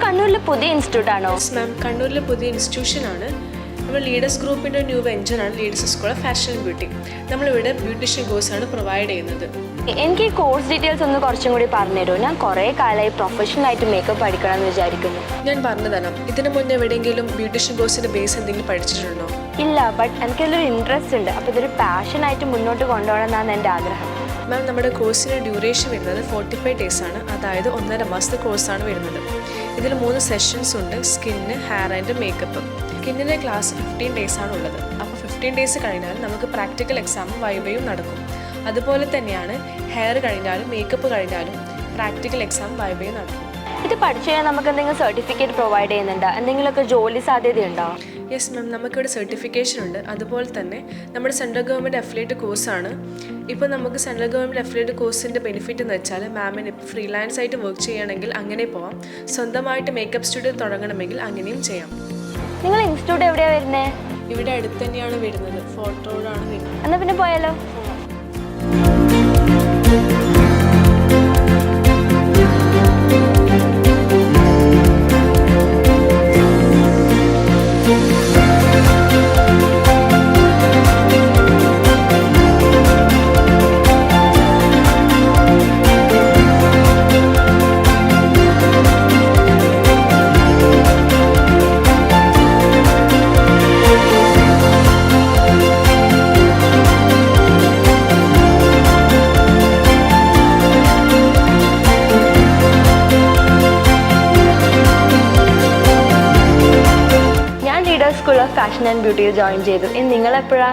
പുതിയ ഇൻസ്റ്റിറ്റ്യൂട്ട് ആണോ മാം കണ്ണൂരിലെ പുതിയ ഇൻസ്റ്റിറ്റ്യൂഷൻ ആണ് നമ്മൾ ലീഡേഴ്സ് ഗ്രൂപ്പിന്റെ new വെഞ്ചറാണ് Leaders School of Fashion and Beauty നമ്മളിവിടെ ബ്യൂട്ടീഷ്യൻ ആണ് പ്രൊവൈഡ് ചെയ്യുന്നത്. എനിക്ക് ഈ കോഴ്സ് ഡീറ്റെയിൽസ് ഒന്ന് കുറച്ചും കൂടി പറഞ്ഞുതരുമോ? ഞാൻ കുറേ കാലമായി പ്രൊഫഷണൽ ആയിട്ട് മേക്കപ്പ് പഠിക്കണം എന്ന് വിചാരിക്കുന്നു. ഞാൻ പറഞ്ഞു തരാം. ഇതിനു മുന്നേ എവിടെയെങ്കിലും ബ്യൂട്ടീഷ്യൻ കോഴ്സിന്റെ ബേസ് എന്തെങ്കിലും പഠിച്ചിട്ടുണ്ടോ? ഇല്ല ബട്ട് എനിക്കതിലൊരു ഇൻട്രസ്റ്റ് ഉണ്ട്. അപ്പോൾ ഇതൊരു പാഷനായിട്ട് മുന്നോട്ട് കൊണ്ടുപോകണം എന്നാണ് എന്റെ ആഗ്രഹം. മാം നമ്മുടെ കോഴ്സിന് ഡ്യൂറേഷൻ വരുന്നത് ഫോർട്ടി ഫൈവ് ഡേയ്സ് ആണ്. അതായത് ഒന്നര മാസത്തെ കോഴ്സാണ് വരുന്നത്. ഇതിൽ മൂന്ന് സെഷൻസ് ഉണ്ട്. സ്കിന്ന് ഹെയർ ആൻഡ് മേക്കപ്പ് സ്കിന്നിന്റെ ക്ലാസ് ഫിഫ്റ്റീൻ ഡേയ്സ് ആണ് ഉള്ളത്. അപ്പോൾ ഫിഫ്റ്റീൻ ഡേയ്സ് കഴിഞ്ഞാൽ നമുക്ക് പ്രാക്ടിക്കൽ എക്സാമും വൈവയും നടക്കും. അതുപോലെ തന്നെയാണ് ഹെയർ കഴിഞ്ഞാലും മേക്കപ്പ് കഴിഞ്ഞാലും പ്രാക്ടിക്കൽ എക്സാം വൈവയും നടക്കും. ഇത് പഠിച്ചു കഴിഞ്ഞാൽ നമുക്ക് എന്തെങ്കിലും സർട്ടിഫിക്കറ്റ് പ്രൊവൈഡ് ചെയ്യുന്നുണ്ടോ? എന്തെങ്കിലുമൊക്കെ ജോലി സാധ്യതയുണ്ടോ? യെസ് മാം നമുക്കിവിടെ സർട്ടിഫിക്കേഷൻ ഉണ്ട്. അതുപോലെ തന്നെ നമ്മുടെ സെൻട്രൽ ഗവൺമെന്റ് അഫിലേറ്റ് കോഴ്സാണ് ഇപ്പോൾ നമുക്ക് സെൻട്രൽ ഗവൺമെന്റ് അഫിലേറ്റ് കോഴ്സിന്റെ ബെനിഫിറ്റ് എന്ന് വെച്ചാൽ മാമിന് ഇപ്പോൾ ഫ്രീലാൻസ് ആയിട്ട് വർക്ക് ചെയ്യണമെങ്കിൽ അങ്ങനെ പോവാം. സ്വന്തമായിട്ട് മേക്കപ്പ് സ്റ്റുഡിയോ തുടങ്ങണമെങ്കിൽ അങ്ങനെയും ചെയ്യാം. നിങ്ങൾ ഇൻസ്റ്റിറ്റ്യൂട്ട് എവിടെയാണ് വരുന്നത് ഇവിടെ അടുത്ത് തന്നെയാണ് വരുന്നത്. റോഡാണ് വരുന്നത്. എന്നാൽ പിന്നെ പോയാലോ? ഓഫ് ഫാഷൻ ആൻഡ് ബ്യൂട്ടിയിൽ ജോയിൻ ചെയ്തു. ഇനി നിങ്ങൾ എപ്പോഴാ